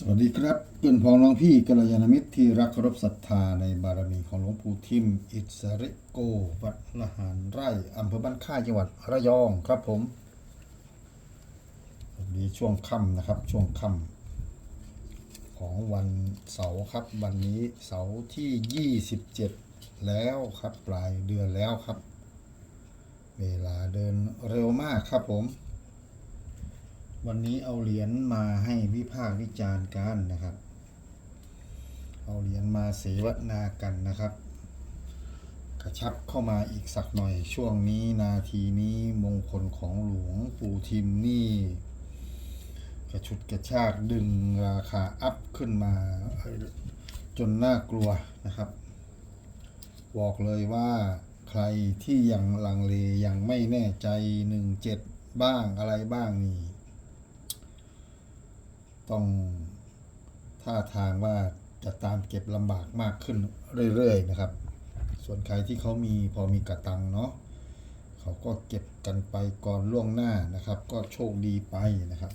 สวัสดีครับเพื่อนพ้องน้องพี่กัลยาณมิตรที่รักเคารพศรัทธาในบารมีของหลวงปู่ทิม อิสริโกวัดละหารไร่อำเภอบ้านค่ายจังหวัดระยองครับผมสวัสดีช่วงค่ำนะครับช่วงค่ำของวันเสาร์ครับ วันนี้เสาร์ที่ 27 แล้วครับปลายเดือนแล้วครับ เวลาเดินเร็วมากครับผม วันนี้เอาเหรียญมาให้วิพากษ์วิจารณ์กันนะครับ เอาเหรียญมาเสวนากันนะครับ กระชับเข้ามาอีกสักหน่อยช่วงนี้นาทีนี้มงคลของหลวงปู่ทิมนี่ กระชุดกระชากดึงราคาอัพขึ้นมา จนน่ากลัวนะครับ บอกเลยว่าใครที่ยังลังเลยังไม่แน่ใจหนึ่งเจ็ดบ้างอะไรบ้างนี่ ต้องท่าทางว่าจะตามเก็บลำบากมากขึ้นเรื่อยๆนะครับ ส่วนใครที่เขามีพอมีกระตังเนาะเขาก็เก็บกันไปก่อนล่วงหน้านะครับ ก็โชคดีไปนะครับ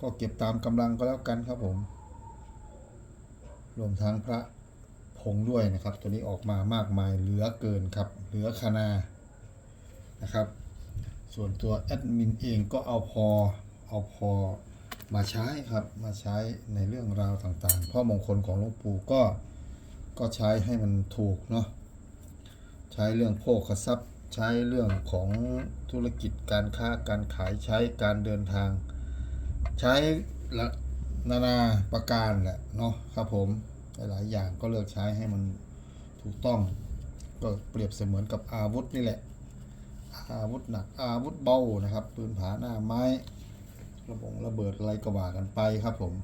ก็เก็บตามกำลังก็แล้วกันครับผม รวมทั้งพระผงด้วยนะครับ ตัวนี้ออกมามากมายเหลือเกินครับ เหลือคณานะครับ ส่วนตัวแอดมินเองก็เอาพอเอาพอ มาใช้ครับมาใช้ในเรื่องราวต่างๆพราะมงคลของหลวงปู่ก็ก็ใช้ให้มันถูกเนาะใช้เรื่องโภคทรัพย์ ใช้เรื่องของธุรกิจการค้าการขายใช้การเดินทาง ใช้ละนานาประการแหละเนาะครับผมหลายอย่างก็เลือกใช้ให้มันถูกต้อง ก็เปรียบเสมือนกับอาวุธนี่แหละอาวุธหนักอาวุธเบานะครับปืนผาหน้าไม้ ระบงระเบิดอะไรก็ว่ากันไปครับผม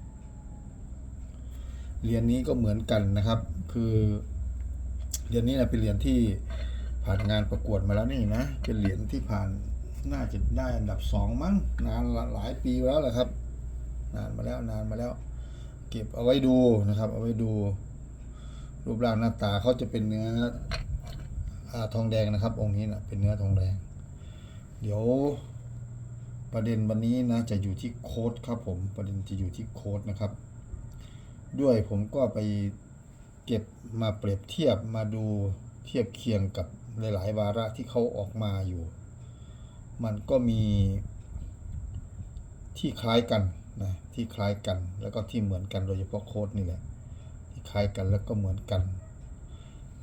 เรียนนี้ก็เหมือนกันนะครับ คือเรียนนี้นะเป็นเหรียญที่ผ่านงานประกวดมาแล้วนี่นะเป็นเหรียญที่ผ่านน่าจะได้อันดับสองมั้งนานหลายปีแล้วแหละครับ นานมาแล้วนานมาแล้ว เก็บเอาไว้ดูนะครับ เอาไว้ดู รูปร่างหน้าตาเขาจะเป็นเนื้ออาทองแดงนะครับ องค์นี้นะเป็นเนื้อทองแดง เดี๋ยว ประเด็นวันนี้นะจะอยู่ที่โค้ดครับผมประเด็นจะอยู่ที่โค้ดนะครับ ด้วยผมก็ไปเก็บมาเปรียบเทียบมาดูเทียบเคียงกับหลาย ๆ วาระที่เขาออกมาอยู่ มันก็มีที่คล้ายกันนะที่คล้ายกันแล้วก็ที่เหมือนกันโดยเฉพาะโค้ดนี่แหละที่คล้ายกันแล้วก็เหมือนกัน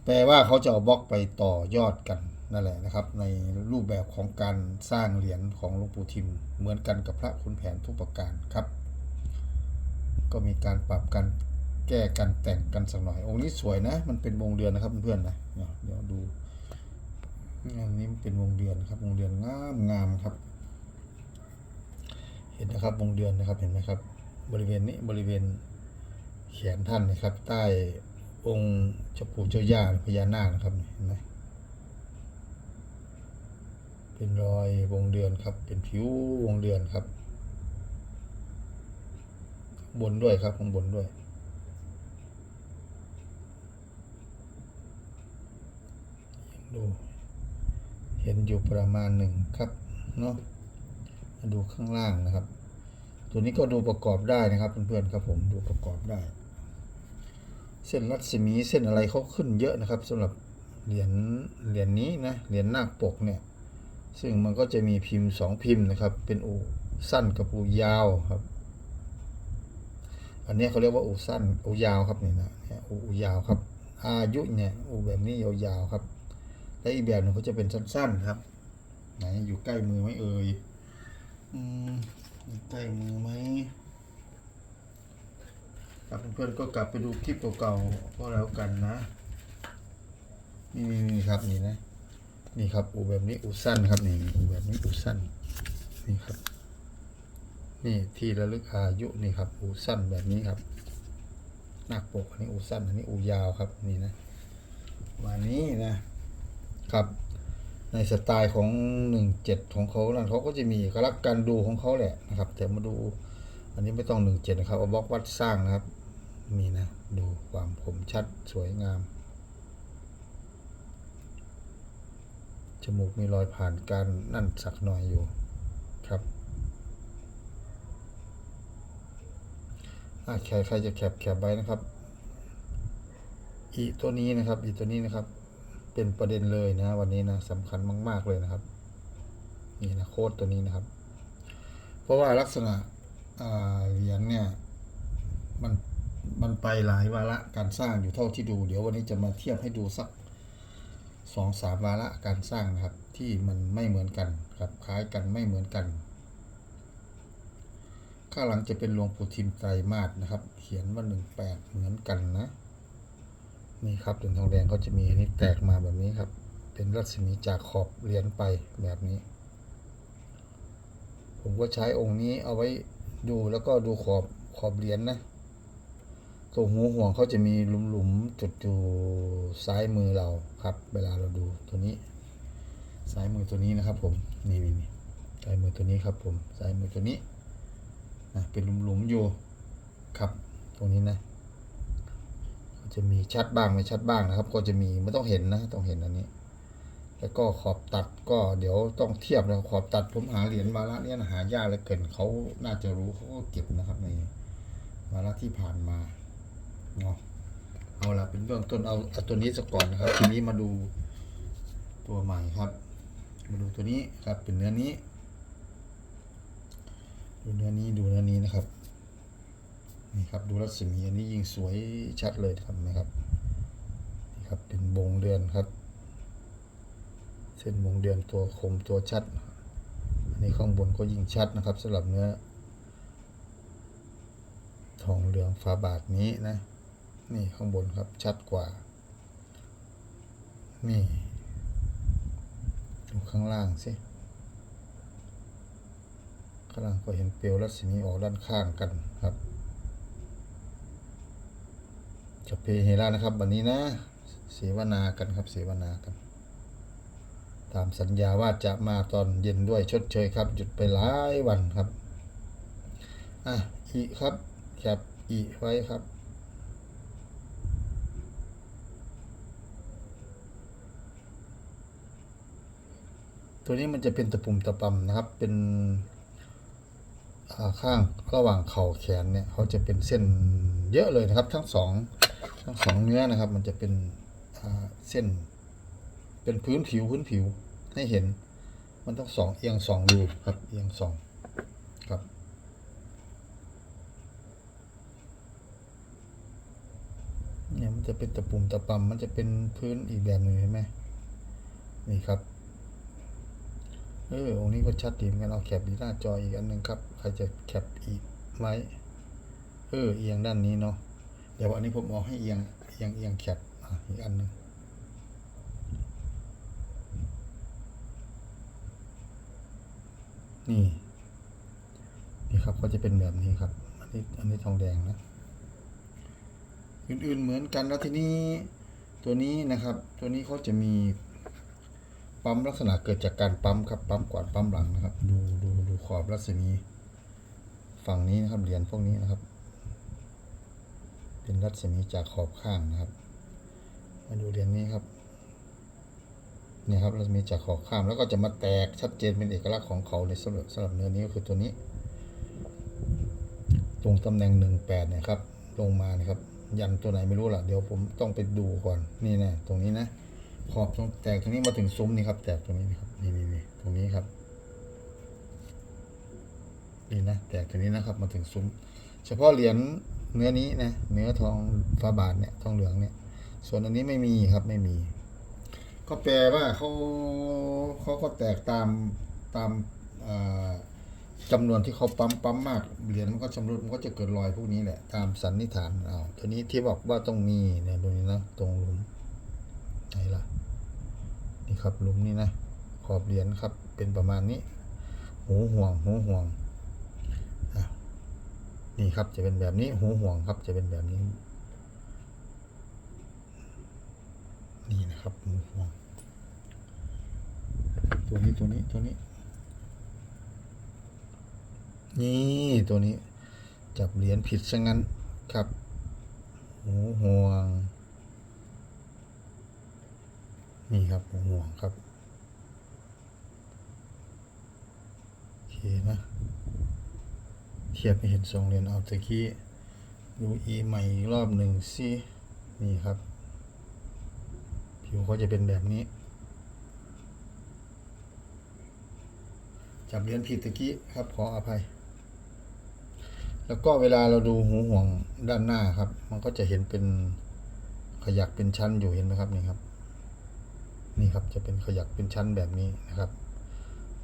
แปลว่าเขาจะเอาบล็อกไปต่อยอดกัน นั่นแหละนะครับ ในรูปแบบของการสร้างเหรียญของหลวงปู่ทิม เหมือนกันกับพระคุณแผนทุกประการครับ ก็มีการปรับกันแก้กันแต่งกันสักหน่อย องค์นี้สวยนะ มันเป็นวงเดือนนะครับเพื่อนๆนะเดี๋ยวดูอันนี้เป็นวงเดือนครับวงเดือนงามงามครับ เห็นนะครับวงเดือนนะครับเห็นไหมครับ บริเวณนี้บริเวณแขนท่านนะครับ ใต้องค์เจ้าปู่เจ้าย่าพญานาคนะครับเห็นไหม เป็นรอยวงเดือนครับ เป็นผิววงเดือนครับ บนด้วยครับข้างบนด้วย ดู เห็นอยู่ประมาณหนึ่งครับเนาะมาดูข้างล่างนะครับ ตัวนี้ก็ดูประกอบได้นะครับเพื่อนๆครับผมดูประกอบได้ เส้นรัศมีเส้นอะไรเขาขึ้นเยอะนะครับสำหรับเหรียญเหรียญนี้นะเหรียญนาคปกเนี่ย ซึ่งมันก็จะมีพิมพ์สองพิมพ์นะครับ เป็นอูสั้นกับอูยาวครับ อันนี้เขาเรียกว่าอูสั้นอูยาวครับนี่นะเนี่ยอูยาวครับ อายุเนี่ยอูแบบนี้ยาวๆครับ และอีกแบบหนึ่งเขาจะเป็นสั้น ๆครับ ไหนอยู่ใกล้มือไหมเอ่ยอืมอยู่ใกล้มือไหมครับเพื่อนๆก็กลับไปดูคลิปเก่าๆก็แล้วกันนะนี่นี่ครับนี่นะ นี่ครับอูแบบนี้อูสั้นครับนี่อูแบบนี้อูสั้นนี่ครับ นี่ที่ระลึกอายุนี่ครับ อูสั้นแบบนี้ครับหน้าปกอันนี้อูสั้นอันนี้อูยาวครับนี่นะวันนี้นะครับ ในสไตล์ของหนึ่งเจ็ดของเขานั่นเขาก็จะมีเอกลักษณ์การดูของเขาแหละนะครับ แต่มาดู อันนี้ไม่ต้องหนึ่งเจ็ดนะครับเอาบล็อกวัดสร้างนะครับมีนะ ดูความคมชัดสวยงาม จมูกมีรอยผ่านการนั่นสักหน่อยอยู่ครับใครใครจะแคปแคปไว้นะครับ อีตัวนี้นะครับ อีตัวนี้นะครับ เป็นประเด็นเลยนะ วันนี้นะสำคัญมาก ๆ เลยนะครับ นี่นะโค้ดตัวนี้นะครับ เพราะว่าลักษณะเหรียญเนี่ย มัน มันไปหลายวาระการสร้างอยู่เท่าที่ดู เดี๋ยววันนี้จะมาเทียบให้ดูสัก สองสามวาระการสร้างนะครับที่มันไม่เหมือนกันครับคล้ายกันไม่เหมือนกัน ข้างหลังจะเป็นหลวงปู่ทิมไตรมาสนะครับ เขียนว่าหนึ่งแปดเหมือนกันนะนี่ครับเหรียญทองแดงเขาจะมีอันนี้แตกมาแบบนี้ครับ เป็นรัศมีจากขอบเหรียญไปแบบนี้ ผมก็ใช้องค์นี้เอาไว้ดูแล้วก็ดูขอบขอบเหรียญนะ ตรงหูห่วงเขาจะมีหลุมๆจุดอยู่ซ้ายมือเราครับ เวลาเราดูตัวนี้ ซ้ายมือตัวนี้นะครับ ผมนี่นี่นี่ซ้ายมือตัวนี้ครับ ผมซ้ายมือตัวนี้นะเป็นหลุมๆอยู่ครับ ตรงนี้นะจะมีชัดบ้างไม่ชัดบ้างนะครับ ก็จะมีไม่ต้องเห็นนะต้องเห็นอันนี้ แล้วก็ขอบตัดก็เดี๋ยวต้องเทียบนะขอบตัดผมหาเหรียญวาระเนี้ยนะหายากเหลือเกินเขาน่าจะรู้เขาก็เก็บนะครับในวาระที่ผ่านมา เอาละเป็นเบื้องต้นเอาเอาตัวนี้สักก่อนนะครับ ทีนี้มาดูตัวใหม่ครับ มาดูตัวนี้ครับ เป็นเนื้อนี้ ดูเนื้อนี้ดูเนื้อนี้นะครับนี่ครับดูรัศมีอันนี้ยิงสวยชัดเลยครับนะครับนี่ครับเป็นวงเดือนครับ เส้นวงเดือนตัวคมตัวชัด อันนี้ข้างบนก็ยิงชัดนะครับสำหรับเนื้อ ทองเหลืองฝาบาทนี้นะ นี่ข้างบนครับชัดกว่า นี่ดูข้างล่างสิข้างล่างก็เห็นเปลวรัศมีออกด้านข้างกันครับจะเพเฮรานะครับ วันนี้นะเสวนากันครับเสวนากัน ตามสัญญาว่าจะมาตอนเย็นด้วยชดเชยครับ หยุดไปหลายวันครับ อะอีครับแคปอีไว้ครับ ตัวนี้มันจะเป็นตะปุ่มตะปำนะครับ เป็นข้างระหว่างเข่าแขนเนี่ยเขาจะเป็นเส้นเยอะเลยนะครับ ทั้งสองทั้งสองเนื้อนะครับ มันจะเป็นเส้น เป็นพื้นผิวพื้นผิวให้เห็น มันต้องสองเอียงสองดูครับเอียงสองครับเนี่ยมันจะเป็นตะปุ่มตะปำมันจะเป็นพื้นอีกแบบหนึ่งเห็นไหมนี่ครับ เออองค์นี้ก็ชัดดีเหมือนกันเอาแคปดีหน้าจออีกอันหนึ่งครับ ใครจะแคปอีกไว้เออเอียงด้านนี้เนาะเดี๋ยวอันนี้ผมเอาให้เอียงเอียงเอียงแคปออีกอันหนึ่งนี่ นี่ครับก็จะเป็นแบบนี้ครับ อันนี้อันนี้ทองแดงนะ อื่นๆเหมือนกันแล้วทีนี้ตัวนี้นะครับ ตัวนี้เขาจะมี ปั๊มลักษณะเกิดจากการปั๊มครับปั๊มก่อนปั๊มหลังนะครับ ดูดูดูขอบรัศมี ฝั่งนี้นะครับเหรียญพวกนี้นะครับ เป็นรัศมีจากขอบข้างนะครับ มาดูเหรียญนี้ครับเนี่ยครับรัศมีจากขอบข้างแล้วก็จะมาแตกชัดเจนเป็นเอกลักษณ์ของเขาในสำหรับสำหรับเนื้อนี้ก็คือตัวนี้ ตรงตำแหน่งหนึ่งแปดเนี่ยครับลงมานะครับ ยันตัวไหนไม่รู้ล่ะเดี๋ยวผมต้องไปดูก่อนนี่นะตรงนี้นะ ขอบตรงแตกตรงนี้มาถึงซุ้มนี่ครับ แตกตรงนี้นะครับ นี่นี่นี่ตรงนี้ครับ นี่นะแตกตรงนี้นะครับ มาถึงซุ้ม เฉพาะเหรียญเนื้อนี้นะเนื้อทองฟ้าบาทเนี่ยทองเหลืองเนี่ย ส่วนอันนี้ไม่มีครับไม่มี ก็แปลว่าเขาเขาก็แตกตามตามอ่าจำนวนที่เขาปั๊มปั๊มมากเหรียญมันก็ชำรุดมันก็จะเกิดรอยพวกนี้แหละตามสันนิษฐานเอาตัวนี้ที่บอกว่าต้องมีเนี่ยตรงนี้นะตรงหลุมไหนล่ะ นี่ครับหลุมนี่นะขอบเหรียญครับเป็นประมาณนี้หูห่วงหูห่วงนี่ครับจะเป็นแบบนี้หูห่วงครับจะเป็นแบบนี้ นี่นะครับหูห่วง ตัวนี้ตัวนี้ตัวนี้ นี่ตัวนี้ จับเหรียญผิดซะงั้นครับหูห่วง นี่ครับหูห่วงครับ โอเคนะ เทียบให้เห็นทรงเหรียญเอาตะกี้ดูอีใหม่อีกรอบหนึ่งสินี่ครับ ผิวเขาจะเป็นแบบนี้ จับเหรียญผิดตะกี้ครับขออภัย แล้วก็เวลาเราดูหูห่วงด้านหน้าครับ มันก็จะเห็นเป็นขยักเป็นชั้นอยู่เห็นไหมครับนี่ครับ นี่ครับจะเป็นขยักเป็นชั้นแบบนี้นะครับ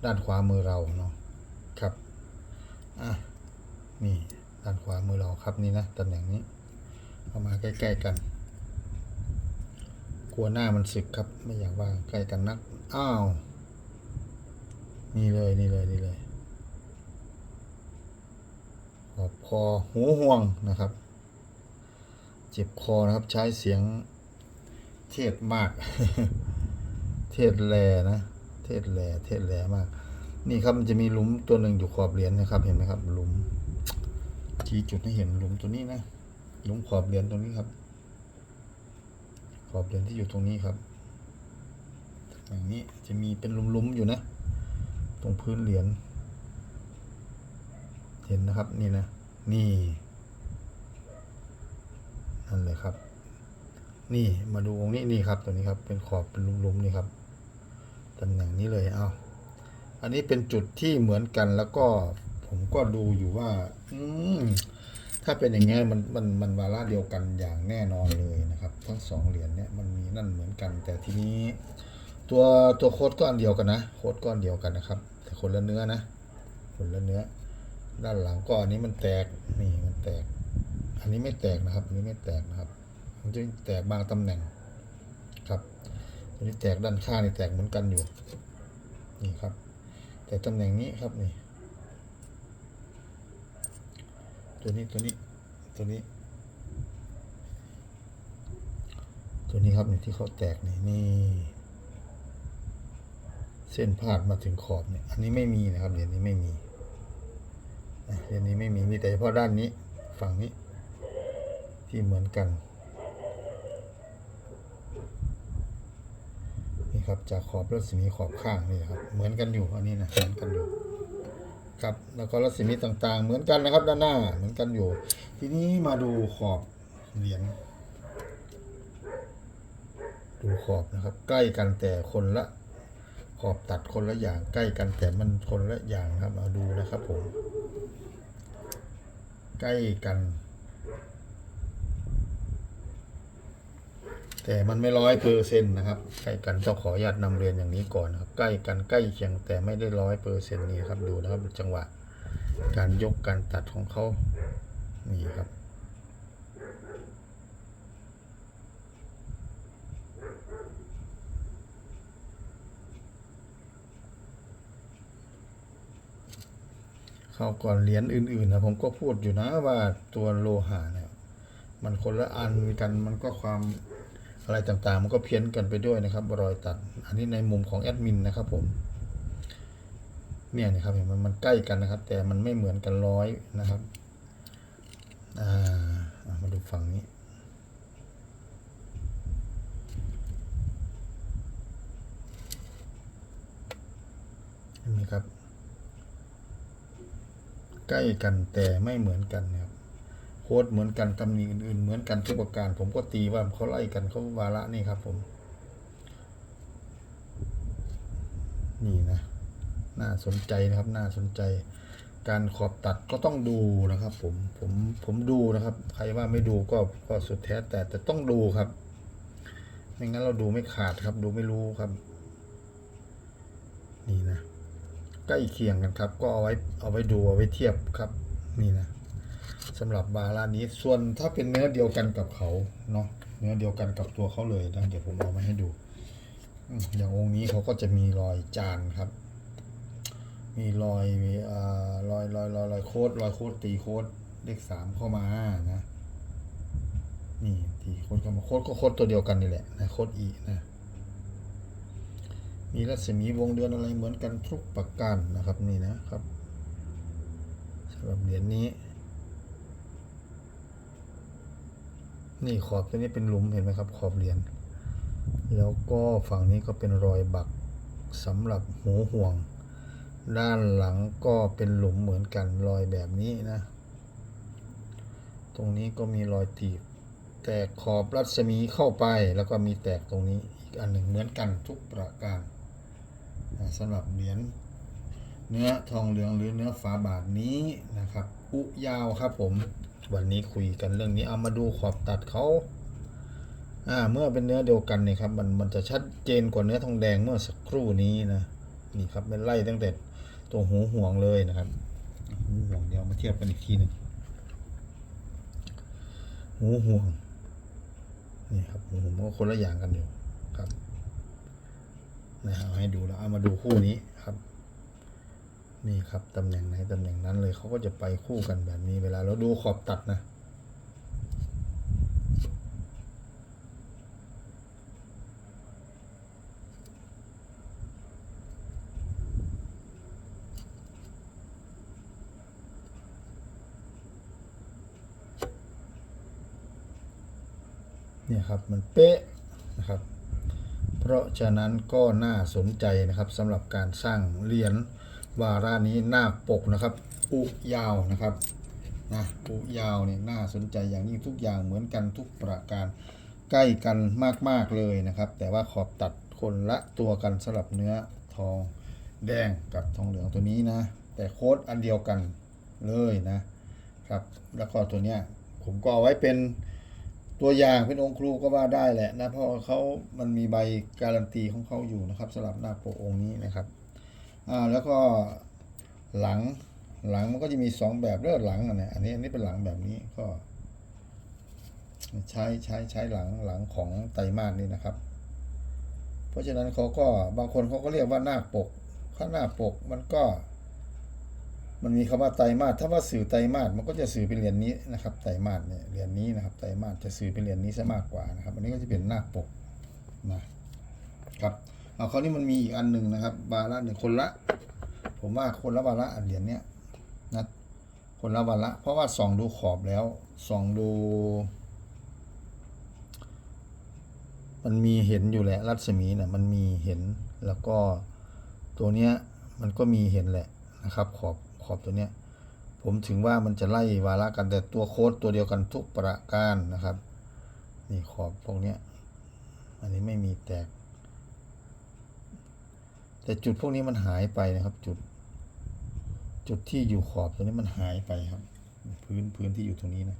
ด้านขวามือเราเนาะครับอะนี่ด้านขวามือเราครับนี่นะตำแหน่งนี้เอามาใกล้ ๆกัน กลัวหน้ามันสึกครับ ไม่อยากว่าใกล้กันนักอ้าวนี่เลยนี่เลยนี่เลยขอบคอหูห่วงนะครับ เจ็บคอนะครับใช้เสียงเทศมาก เทศแลนะ เทศแลเทศแลมาก นี่ครับมันจะมีหลุมตัวหนึ่งอยู่ขอบเหรียญนะครับ เห็นไหมครับหลุมชี้จุดให้เห็นหลุมตัวนี้นะหลุมขอบเหรียญตรงนี้ครับ ขอบเหรียญที่อยู่ตรงนี้ครับอย่างนี้จะมีเป็นหลุมๆอยู่นะ ตรงพื้นเหรียญเห็นนะครับนี่นะ นี่นั่นเลยครับ นี่มาดูตรงนี้นี่ครับตัวนี้ครับ เป็นขอบเป็นหลุมๆนี่ครับ ตำแหน่งนี้เลยเอาอันนี้เป็นจุดที่เหมือนกันแล้วก็ผมก็ดูอยู่ว่า อืมถ้าเป็นอย่างเงี้ยมันมันมันวาระเดียวกันอย่างแน่นอนเลยนะครับ ทั้งสองเหรียญเนี่ยมันมีนั่นเหมือนกัน แต่ทีนี้ ตัวตัวโค้ดก็อันเดียวกันนะโค้ดก็อันเดียวกันนะครับ แต่คนละเนื้อนะคนละเนื้อ ด้านหลังก็อันนี้มันแตกนี่มันแตก อันนี้ไม่แตกนะครับอันนี้ไม่แตกนะครับ มันจะแตกบางตำแหน่งครับ ตัวนี้แตกด้านข้างนี่แตกเหมือนกันอยู่ นี่ครับ แต่ตำแหน่งนี้ครับนี่ ตัวนี้ตัวนี้ตัวนี้ ตัวนี้ครับนี่ที่เขาแตกนี่นี่ เส้นพาดมาถึงขอบเนี่ยอันนี้ไม่มีนะครับเหรียญนี้ไม่มีเหรียญนี้ไม่มีมีแต่เฉพาะด้านนี้ฝั่งนี้ที่เหมือนกัน ครับ จากขอบรัศมีขอบข้างนี่ครับ เหมือนกันอยู่อันนี้นะเหมือนกันอยู่ครับแล้วก็รัศมีต่างๆ เหมือนกันนะครับ ด้านหน้าเหมือนกันอยู่ ทีนี้มาดูขอบเหรียญดูขอบนะครับ ใกล้กันแต่คนละ ขอบตัดคนละอย่างใกล้กันแต่มันคนละอย่างครับเอาดูนะครับผมใกล้กัน แต่มันไม่ร้อยเปอร์เซ็นต์นะครับใกล้กันต้องขออนุญาตนำเรียนอย่างนี้ก่อนนะครับ ใกล้กันใกล้เคียงแต่ไม่ได้ร้อยเปอร์เซ็นต์นี่ครับดูนะครับจังหวะ การยกการตัดของเขานี่ครับเข้าก่อนเหรียญอื่นๆนะผมก็พูดอยู่นะว่าตัวโลหะเนี่ยมันคนละอันกันมันก็ความ อะไรต่างๆ มันก็เพี้ยนกันไปด้วยนะครับ รอยตัด อันนี้ในมุมของแอดมินนะครับผม เนี่ยนะครับเห็นมันมันใกล้กันนะครับ แต่มันไม่เหมือนกันร้อยนะครับ อ่า มาดูฝั่งนี้นไหมครับ ใกล้กันแต่ไม่เหมือนกันนะครับ โค้ดเหมือนกันตำหนิอื่นๆเหมือนกันทุกประการ ผมก็ตีว่าเขาไล่กันเขาวาระนี่ครับ ผม นี่นะ น่าสนใจนะครับ น่าสนใจ การขอบตัดก็ต้องดูนะครับ ผมผมผมดูนะครับ ใครว่าไม่ดูก็ก็สุดแท้แต่แต่ต้องดูครับไม่งั้นเราดูไม่ขาดครับ ดูไม่รู้ครับ นี่นะใกล้เคียงกันครับ ก็เอาไว้เอาไว้ดูเอาไว้เทียบครับ นี่นะ สำหรับบาลานนี้ ส่วนถ้าเป็นเนื้อเดียวกันกับเขาเนาะเนื้อเดียวกันกับตัวเขาเลยนะเดี๋ยวผมเอามาให้ดูอย่างองค์นี้เขาก็จะมีรอยจานครับ มีรอยมีอ่ารอยรอยรอยรอยโคดรอยโคดตีโคดเลขสามเข้ามานะนี่ตีโคดเข้ามาโคดก็โคดตัวเดียวกันนี่แหละนะโคดอีนะมีรัศมีวงเดือนอะไรเหมือนกันทุกประการนะครับนี่นะครับสำหรับเหรียญนี้นี่ นี่ขอบตัวนี้เป็นหลุมเห็นไหมครับ ขอบเหรียญแล้วก็ฝั่งนี้ก็เป็นรอยบักสำหรับหูห่วง ด้านหลังก็เป็นหลุมเหมือนกันรอยแบบนี้นะ ตรงนี้ก็มีรอยตีบ แตกขอบรัศมีเข้าไปแล้วก็มีแตกตรงนี้อีกอันหนึ่งเหมือนกันทุกประการสำหรับเหรียญ เนื้อทองเหลืองหรือเนื้อฝาบาทนี้นะครับ อุยาวครับผม วันนี้คุยกันเรื่องนี้เอามาดูขอบตัดเขาอ่าเมื่อเป็นเนื้อเดียวกันเนี่ยครับมันมันจะชัดเจนกว่าเนื้อทองแดงเมื่อสักครู่นี้นะนี่ครับเป็นไล่ตั้งแต่ตัวหูห่วงเลยนะครับหูห่วงเดียวมาเทียบกันอีกทีหนึ่งหูห่วงนี่ครับหูห่วงก็คนละอย่างกันอยู่ครับนะเอาให้ดูแล้วเอามาดูคู่นี้ นี่ครับตำแหน่งไหนตำแหน่งนั้นเลยเขาก็จะไปคู่กันแบบนี้เวลาเราดูขอบตัดนะ เนี่ยครับมันเป๊ะนะครับ เพราะฉะนั้นก็น่าสนใจนะครับสำหรับการสร้างเหรียญ วาระนี้หน้าปกนะครับ อุยาวนะครับนะอุยาวเนี่ยน่าสนใจอย่างยิ่งทุกอย่างเหมือนกันทุกประการใกล้กันมากๆเลยนะครับ แต่ว่าขอบตัดคนละตัวกันสำหรับเนื้อทองแดงกับทองเหลืองตัวนี้นะ แต่โค้ดอันเดียวกันเลยนะครับ แล้วก็ตัวเนี้ยผมก็เอาไว้เป็นตัวอย่างเป็นองค์ครูก็ว่าได้แหละนะเพราะเขามันมีใบการันตีของเขาอยู่นะครับสำหรับหน้าปกองค์นี้นะครับ อ่าแล้วก็หลังหลังมันก็จะมีสองแบบเลือหลังอันเนี้ยอันนี้อันนี้เป็นหลังแบบนี้ก็ ใช้ใช้ใช้หลังหลังของไตรมาสนี่นะครับ เพราะฉะนั้นเขาก็บางคนเขาก็เรียกว่าหน้าปกข้างหน้าปกมันก็ มันมีคำว่าไตรมาสถ้าว่าสื่อไตรมาสมันก็จะสื่อเป็นเหรียญนี้นะครับไตรมาสเนี่ยเหรียญนี้นะครับไตรมาสจะสื่อเป็นเหรียญนี้ซะมากกว่านะครับ อันนี้ก็จะเป็นหน้าปกนะครับ เอาคราวนี้มันมีอีกอันหนึ่งนะครับ บาระหนึ่งคนละ ผมว่าคนละบาระอันเหรียญเนี้ยนะคนละบาระเพราะว่าส่องดูขอบแล้วส่องดู มันมีเห็นอยู่แหละ รัศมีเนี่ยมันมีเห็นแล้วก็ตัวเนี้ยมันก็มีเห็นแหละนะครับ ขอบขอบตัวเนี้ยผมถึงว่ามันจะไล่วาระกันแต่ตัวโค้ดตัวเดียวกันทุกประการนะครับ นี่ขอบพวกเนี้ยอันนี้ไม่มีแตก แต่จุดพวกนี้มันหายไปนะครับ จุด จุดที่อยู่ขอบตัวนี้มันหายไปครับ พื้นพื้นที่อยู่ตรงนี้นะ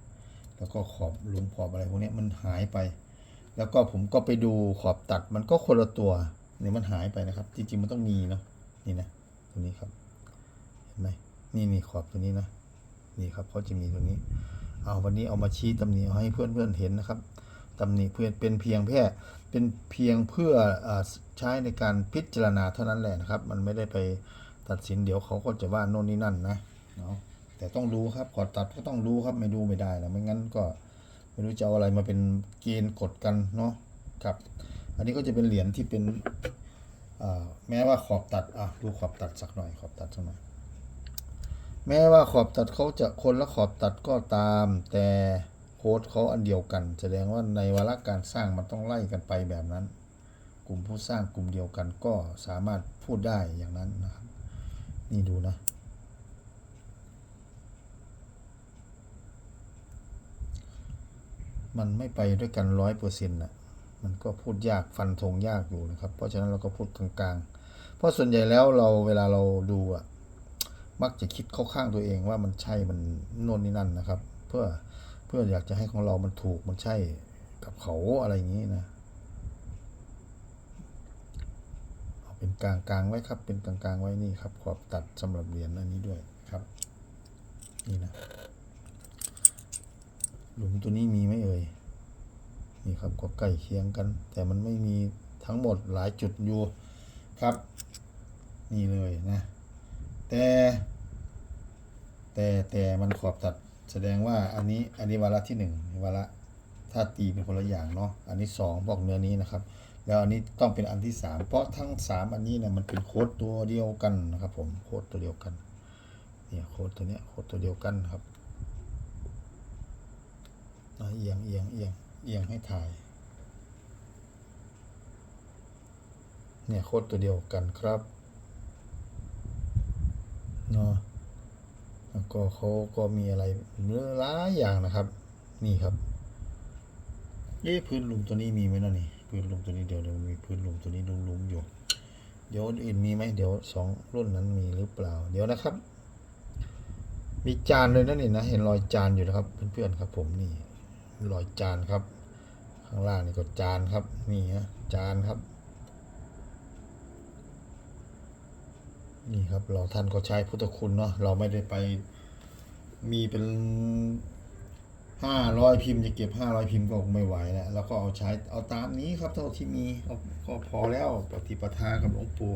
แล้วก็ขอบหลุมขอบอะไรพวกนี้มันหายไป แล้วก็ผมก็ไปดูขอบตัดมันก็คนละตัวเนี่ยมันหายไปนะครับ จริงๆมันต้องมีเนาะนี่นะตรงนี้ครับเห็นไหมนี่นี่ขอบตัวนี้นะนี่ครับเขาจะมีตรงนี้ เอาวันนี้เอามาชี้ตำหนิเอาให้เพื่อนๆเห็นนะครับ ตำหนิเพื่อนเป็นเพียงแค่เป็นเพียงเพื่ออใช้ในการพิจารณาเท่านั้นแหละนะครับ มันไม่ได้ไปตัดสินเดี๋ยวเขาก็จะว่าโน่นนี่นั่นนะเนาะแต่ต้องรู้ครับขอตัดก็ต้องรู้ครับไม่ดูไม่ได้นะไม่งั้นก็ไม่รู้จะเอาอะไรมาเป็นเกณฑ์กดกันเนาะครับ อันนี้ก็จะเป็นเหรียญที่เป็นแม้ว่าขอบตัดอะดูขอบตัดสักหน่อยขอบตัดสักหน่อยแม้ว่าขอบตัดเขาจะคนละขอบตัดก็ตามแต่ ค้ดเขาอันเดียวกัน แสดงว่าในวาระการสร้างมันต้องไล่กันไปแบบนั้น กลุ่มผู้สร้างกลุ่มเดียวกันก็สามารถพูดได้อย่างนั้นนะครับ นี่ดูนะ มันไม่ไปด้วยกันร้อยเปอร์เซ็นต์่ะมันก็พูดยากฟันธงยากอยู่นะครับ เพราะฉะนั้นเราก็พูดกลางๆ เพราะส่วนใหญ่แล้วเราเวลาเราดูอะมักจะคิดเข้าข้างตัวเองว่ามันใช่มันโน่นนี่นั่นนะครับ เพื่อ พื่ออยากจะให้ของเรามันถูกมันใช่กับเขาอะไรอย่างนี้นะเอาเป็นกลางกลางๆไว้ครับ เป็นกลางกลางๆไว้นี่ครับ ขอบตัดสำหรับเหรียญอันนี้ด้วยครับ นี่นะ หลุมตัวนี้มีไหมเอ่ยนี่ครับก็ใกล้เคียงกัน แต่มันไม่มีทั้งหมดหลายจุดอยู่ครับ นี่เลยนะ แต่ แต่แต่มันขอบตัด แสดงว่าอันนี้อันนี้วาระที่หนึ่งวาระถ้าตีเป็นคนละอย่างเนาะอันนี้สองบอกเนื้อนี้นะครับ แล้วอันนี้ต้องเป็นอันที่สามเพราะทั้งสามอันนี้เนี่ยมันเป็นโค้ดตัวเดียวกันนะครับ ผมโค้ดตัวเดียวกันเนี่ยโค้ดตัวเนี้ยโค้ดตัวเดียวกันครับเอาเอียงเอียงเอียงเอียงให้ถ่ายเนี่ยโค้ดตัวเดียวกันครับเนาะ แล้วก็เขาก็มีอะไรหลายอย่างนะครับ นี่ครับเอ๊ะพื้นลุมตัวนี้มีไหมนะนี่พื้นลุมตัวนี้เดี๋ยวเดี๋ยวมีพื้นลุมตัวนี้หลุมๆอยู่ เดี๋ยวอื่นมีไหมเดี๋ยวสองรุ่นนั้นมีหรือเปล่า เดี๋ยวนะครับ มีจานเลยนะนี่นะ เห็นรอยจานอยู่นะครับ เพื่อนๆครับ ผมนี่รอยจานครับ ข้างล่างนี่ก็จานครับนี่ฮะจานครับ นี่ครับ เราท่านก็ใช้พุทธคุณเนาะเราไม่ได้ไปมีเป็นห้าร้อยพิมพ์จะเก็บห้าร้อยพิมพ์ก็ไม่ไหวแล้วแล้วก็เอาใช้เอาตามนี้ครับเท่าที่มีเอาก็พอแล้วปฏิปทากับหลวงปู่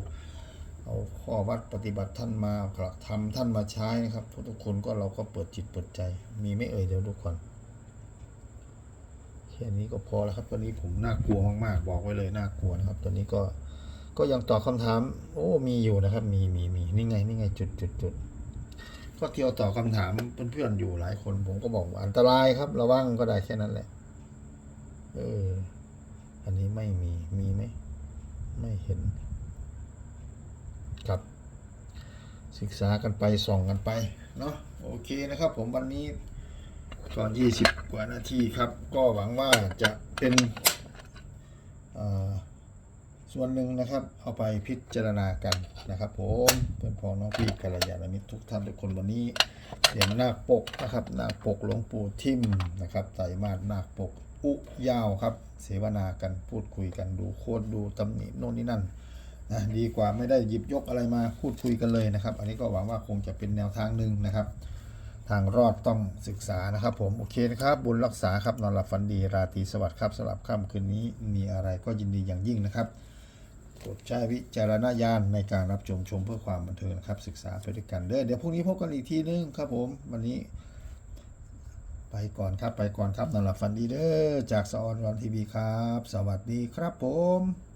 เอาข้อวัดปฏิบัติท่านมากระทำท่านมาใช้นะครับพุทธคุณก็เราก็เปิดจิตเปิดใจ มีไม่เอ่ยเดี๋ยวทุกคนแค่นี้ก็พอแล้วครับตอนนี้ผมน่ากลัวมากๆ บอกไว้เลยน่ากลัวนะครับตอนนี้ก็ ก็ยังตอบคำถาม โอ้มีอยู่นะครับ มีมีมีนี่ไงนี่ไงจุดจุดจุดก็เที่ยวตอบคำถามเพื่อนๆอยู่หลายคน ผมก็บอกว่าอันตรายครับ ระวังก็ได้แค่นั้นแหละ เออ อันนี้ไม่มีมีไหมไม่เห็น ครับ ศึกษากันไปส่องกันไปเนาะโอเคนะครับ ผมวันนี้ก่อนยี่สิบกว่านาทีครับ ก็หวังว่าจะเป็นอ่า ส่วนหนึ่งนะครับ เอาไปพิจารณากันนะครับผมเพื่อนพ้องน้องพี่กัลยาณมิตรทุกท่านทุกคนวันนี้เสียงนาคปกนะครับนาคปกหลวงปู่ทิมนะครับไตรมาสนาคปกอุยาวครับ เสวนากันพูดคุยกันดูโคดดูตำหนิโน่นนี่นั่นนะดีกว่าไม่ได้หยิบยกอะไรมาพูดคุยกันเลยนะครับ อันนี้ก็หวังว่าคงจะเป็นแนวทางหนึ่งนะครับ ทางรอดต้องศึกษานะครับ ผมโอเคนะครับ บุญรักษาครับนอนหลับฝันดีราตรีสวัสดิ์ครับสำหรับค่ำคืนนี้มีอะไรก็ยินดีอย่างยิ่งนะครับ โปรดใช้วิจารณญาณในการรับชมชมเพื่อความบันเทิงนะครับ ศึกษาไปด้วยกันเด้อเดี๋ยวพรุ่งนี้พบกันอีกทีนึงครับผม วันนี้ ไปก่อนครับไปก่อนครับนอนหลับฝันดีเด้อจากสออนวันทีวีครับ สวัสดีครับผม